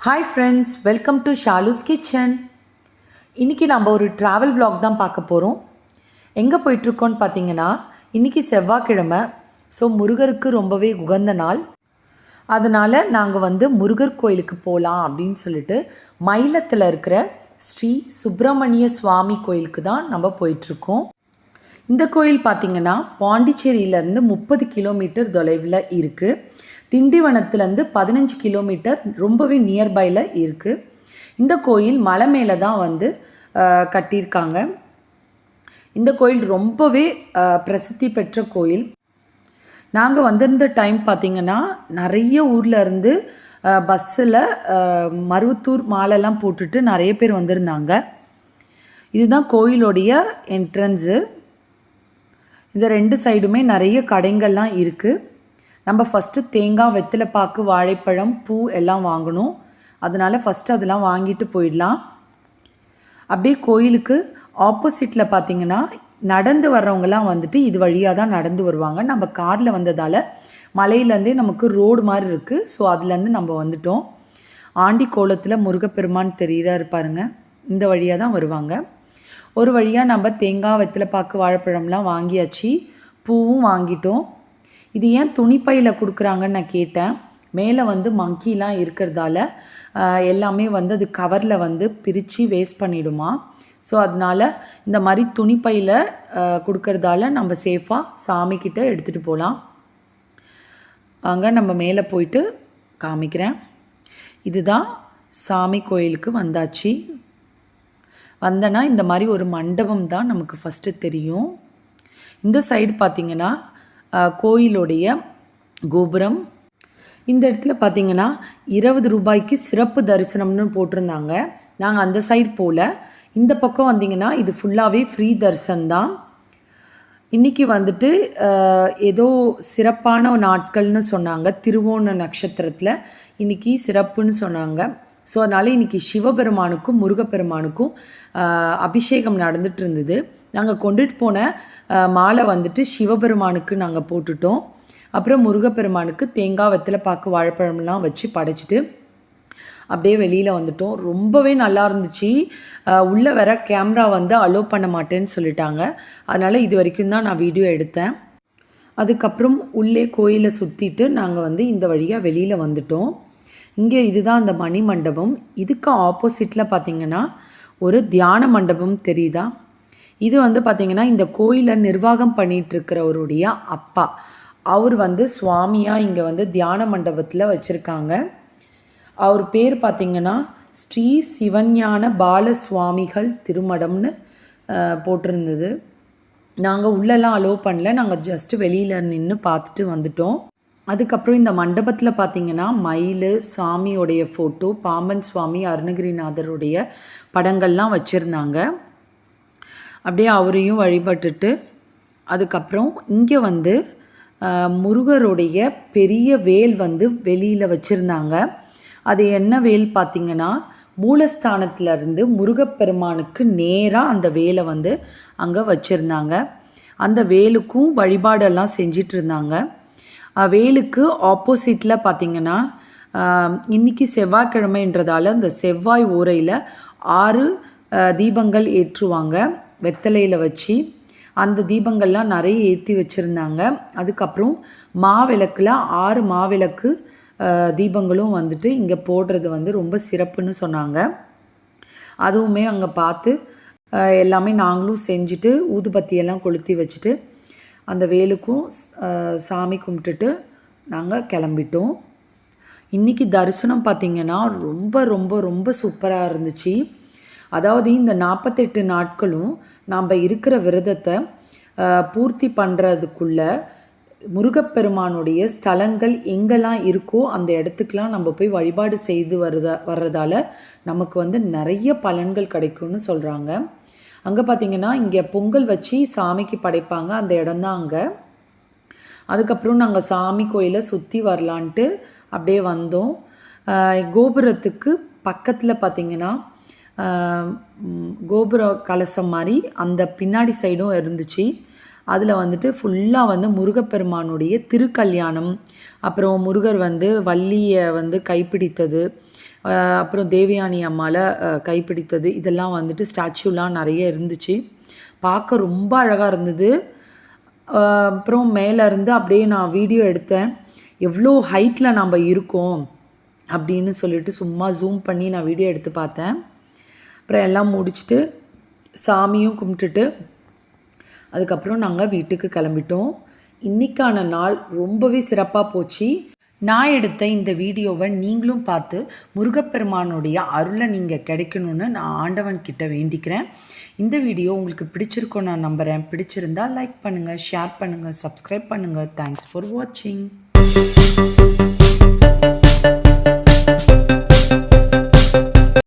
Hi friends welcome to Shalu's kitchen இன்றைக்கி நம்ம ஒரு ட்ராவல் வ்ளாக் தான் பார்க்க போகிறோம் எங்கே போயிட்டுருக்கோன்னு பார்த்தீங்கன்னா இன்றைக்கி செவ்வாய்க்கிழமை. ஸோ முருகருக்கு ரொம்பவே உகந்த நாள். அதனால் நாங்கள் வந்து முருகர் கோயிலுக்கு போகலாம் அப்படின்னு சொல்லிட்டு மயிலத்தில் இருக்கிற ஸ்ரீ சுப்பிரமணிய சுவாமி கோயிலுக்கு தான் நம்ம போயிட்டுருக்கோம். இந்த கோயில் பார்த்தீங்கன்னா பாண்டிச்சேரியிலேருந்து முப்பது கிலோமீட்டர் தொலைவில் இருக்குது திண்டிவனத்துலேருந்து பதினஞ்சு கிலோமீட்டர் ரொம்பவே நியர்பையில் இருக்குது இந்த கோயில் மலை மேலே தான் வந்து கட்டியிருக்காங்க. இந்த கோயில் ரொம்பவே பிரசித்தி பெற்ற கோயில். நாங்கள் வந்திருந்த டைம் பார்த்திங்கன்னா நிறைய ஊரில் இருந்து பஸ்ஸில் மருவத்தூர் மாலைலாம் போட்டுட்டு நிறைய பேர் வந்திருந்தாங்க. இதுதான் கோயிலுடைய என்ட்ரன்ஸு இந்த ரெண்டு சைடுமே நிறைய கடைங்கள்லாம் இருக்குது நம்ம ஃபஸ்ட்டு தேங்காய் வெத்தலைப்பாக்கு வாழைப்பழம் பூ எல்லாம் வாங்கணும். அதனால் ஃபஸ்ட்டு அதெல்லாம் வாங்கிட்டு போயிடலாம். அப்படியே கோயிலுக்கு ஆப்போசிட்டில் பார்த்தீங்கன்னா நடந்து வர்றவங்கலாம் வந்துட்டு இது வழியாக தான் நடந்து வருவாங்க. நம்ம காரில் வந்ததால் மலையிலேருந்தே நமக்கு ரோடு மாதிரி இருக்குது ஸோ அதுலேருந்து நம்ம வந்துட்டோம். ஆண்டி கோலத்தில் முருகப்பெருமான் தெரிகிறாரு பாருங்க. இந்த வழியாக தான் வருவாங்க. ஒரு வழியாக நம்ம தேங்காய் வெத்தலைப்பாக்கு வாழைப்பழம்லாம் வாங்கியாச்சு. பூவும் வாங்கிட்டோம். இது ஏன் துணிப்பையில் கொடுக்குறாங்கன்னு நான் கேட்டேன். மேலே வந்து மங்கிலாம் இருக்கிறதால எல்லாமே வந்து அது கவரில் வந்து பிரித்து வேஸ்ட் பண்ணிடுமா. ஸோ அதனால இந்த மாதிரி துணிப்பையில் கொடுக்கறதால நம்ம சேஃபாக சாமிக்கிட்ட எடுத்துகிட்டு போகலாம் அங்கே நம்ம மேலே போயிட்டு காமிக்கிறேன். இதுதான் சாமி கோயிலுக்கு வந்தாச்சு. வந்தனா இந்த மாதிரி ஒரு மண்டபம் தான் நமக்கு ஃபஸ்ட்டு தெரியும். இந்த சைடு பார்த்திங்கன்னா கோயிலுடைய கோபுரம். இந்த இடத்துல பார்த்தீங்கன்னா இருபது ரூபாய்க்கு சிறப்பு தரிசனம்னு போட்டிருந்தாங்க. நாங்கள் அந்த சைடு போகல இந்த பக்கம் வந்தீங்கன்னா இது ஃபுல்லாகவே ஃப்ரீ தரிசனம் தான். இன்னைக்கு வந்துட்டு ஏதோ சிறப்பான நாட்கள்னு சொன்னாங்க. திருவோண நட்சத்திரத்தில் இன்னைக்கு சிறப்புன்னு சொன்னாங்க. ஸோ அதனால் இன்றைக்கி சிவபெருமானுக்கும் முருகப்பெருமானுக்கும் அபிஷேகம் நடந்துட்டு இருந்தது நாங்கள் கொண்டுட்டு போன மாலை வந்துட்டு சிவபெருமானுக்கு நாங்கள் போட்டுட்டோம். அப்புறம் முருகப்பெருமானுக்கு தேங்காய் வெத்தலை பாக்கு வாழைப்பழம்லாம் வச்சு படைச்சிட்டு அப்படியே வெளியில் வந்துட்டோம். ரொம்பவே நல்லா இருந்துச்சு. உள்ளே வர கேமரா வந்து அலோவ் பண்ண மாட்டேன்னு சொல்லிட்டாங்க. அதனால் இது வரைக்கும் தான் நான் வீடியோ எடுத்தேன். அதுக்கப்புறம் உள்ளே கோயிலை சுற்றிட்டு நாங்கள் வந்து இந்த வழியாக வெளியில் வந்துட்டோம். இங்கே இதுதான் அந்த மணி மண்டபம். இதுக்கு ஆப்போசிட்டில் பார்த்தீங்கன்னா ஒரு தியான மண்டபம் தெரியுதா? இது வந்து பார்த்தீங்கன்னா இந்த கோயிலை நிர்வாகம் பண்ணிகிட்ருக்கிறவருடைய அப்பா. அவர் வந்து சுவாமியாக இங்கே வந்து தியான மண்டபத்தில் வச்சுருக்காங்க. அவர் பேர் பார்த்திங்கன்னா ஸ்ரீ சிவஞான பாலசுவாமிகள் திருமடம்னு போட்டிருந்தது. நாங்கள் உள்ளெல்லாம் அலோவ் பண்ணல. நாங்கள் ஜஸ்ட்டு வெளியில் நின்று பார்த்துட்டு வந்துட்டோம். அதுக்கப்புறம் இந்த மண்டபத்தில் பார்த்தீங்கன்னா மயில் சாமியோடைய ஃபோட்டோ பாம்பன் சுவாமி அருணகிரிநாதருடைய படங்கள்லாம் வச்சுருந்தாங்க. அப்படியே அவரையும் வழிபட்டுட்டு அதுக்கப்புறம் இங்கே வந்து முருகருடைய பெரிய வேல் வந்து வெளியில் வச்சுருந்தாங்க. அது என்ன வேல் பார்த்தீங்கன்னா மூலஸ்தானத்துல இருந்து முருகப்பெருமானுக்கு நேராக அந்த வேலை வந்து அங்கே வச்சுருந்தாங்க. அந்த வேலுக்கும் வழிபாடெல்லாம் செஞ்சிட்ருந்தாங்க இருந்தாங்க. வேலுக்கு ஆப்போசிட்டில் பார்த்திங்கன்னா இன்றைக்கி இன்னைக்கு செவ்வாய்க்கிழமைன்றதால அந்த செவ்வாய் ஓரையில் ஆறு தீபங்கள் ஏற்றுவாங்க. வெத்தலையில் வச்சு அந்த தீபங்கள்லாம் நிறைய ஏற்றி வச்சுருந்தாங்க. அதுக்கப்புறம் மாவிளக்கில் ஆறு மாவிளக்கு தீபங்களும் வந்துட்டு இங்கே போடுறது வந்து ரொம்ப சிறப்புன்னு சொன்னாங்க. அதுவுமே அங்கே பார்த்து எல்லாமே நாங்களும் செஞ்சுட்டு ஊதுபத்தியெல்லாம் கொளுத்தி வச்சுட்டு அந்த வேலுக்கும் சாமி கும்பிட்டுட்டு நாங்கள் கிளம்பிட்டோம். இன்றைக்கி தரிசனம் பார்த்திங்கன்னா ரொம்ப ரொம்ப ரொம்ப சூப்பராக இருந்துச்சு. அதாவது இந்த நாற்பத்தெட்டு நாட்களும் நாம் இருக்கிற விரதத்தை பூர்த்தி பண்ணுறதுக்குள்ளே முருகப்பெருமானுடைய ஸ்தலங்கள் எங்கெல்லாம் இருக்கோ அந்த இடத்துக்கெலாம் நம்ம போய் வழிபாடு செய்து வருதா வர்றதால நமக்கு வந்து நிறைய பலன்கள் கிடைக்கும்னு சொல்கிறாங்க அங்கே பார்த்தீங்கன்னா இங்கே பொங்கல் வச்சு சாமிக்கு படைப்பாங்க. அந்த இடம்தான் அங்கே. அதுக்கப்புறம் நாங்கள் சாமி கோயிலை சுற்றி வரலான்ட்டு அப்படியே வந்தோம். கோபுரத்துக்கு பக்கத்தில் பார்த்தீங்கன்னா கோபுர கலசம் மாதிரி அந்த பின்னாடி சைடும் இருந்துச்சு. அதில் வந்துட்டு ஃபுல்லாக வந்து முருகப்பெருமானுடைய திருக்கல்யாணம். அப்புறம் முருகர் வந்து வள்ளியை வந்து கைப்பிடித்தது. அப்புறம் தேவயானி அம்மாவில் கைப்பிடித்தது. இதெல்லாம் வந்துட்டு ஸ்டாச்சுலாம் நிறைய இருந்துச்சு. பார்க்க ரொம்ப அழகாக இருந்தது. அப்புறம் மேலே இருந்து அப்படியே நான் வீடியோ எடுத்தேன். எவ்வளோ ஹைட்டில் நம்ம இருக்கோம் அப்படின்னு சொல்லிட்டு சும்மா ஜூம் பண்ணி நான் வீடியோ எடுத்து பார்த்தேன். அப்புறம் எல்லாம் முடிச்சுட்டு சாமியும் கும்பிட்டுட்டு அதுக்கப்புறம் நாங்கள் வீட்டுக்கு கிளம்பிட்டோம். இன்னைக்கான நாள் ரொம்பவே சிறப்பாக போச்சு. நான் எடுத்த இந்த வீடியோவை நீங்களும் பார்த்து முருகப்பெருமானுடைய அருளை நீங்கள் கிடைக்கணும்னு நான் ஆண்டவன் கிட்ட வேண்டிக்கிறேன். இந்த வீடியோ உங்களுக்கு பிடிச்சிருக்கோம் நான் நம்புகிறேன் பிடிச்சிருந்தா லைக் பண்ணுங்கள் ஷேர் பண்ணுங்கள் சப்ஸ்கிரைப் பண்ணுங்கள் தேங்க்ஸ் ஃபார் வாட்சிங்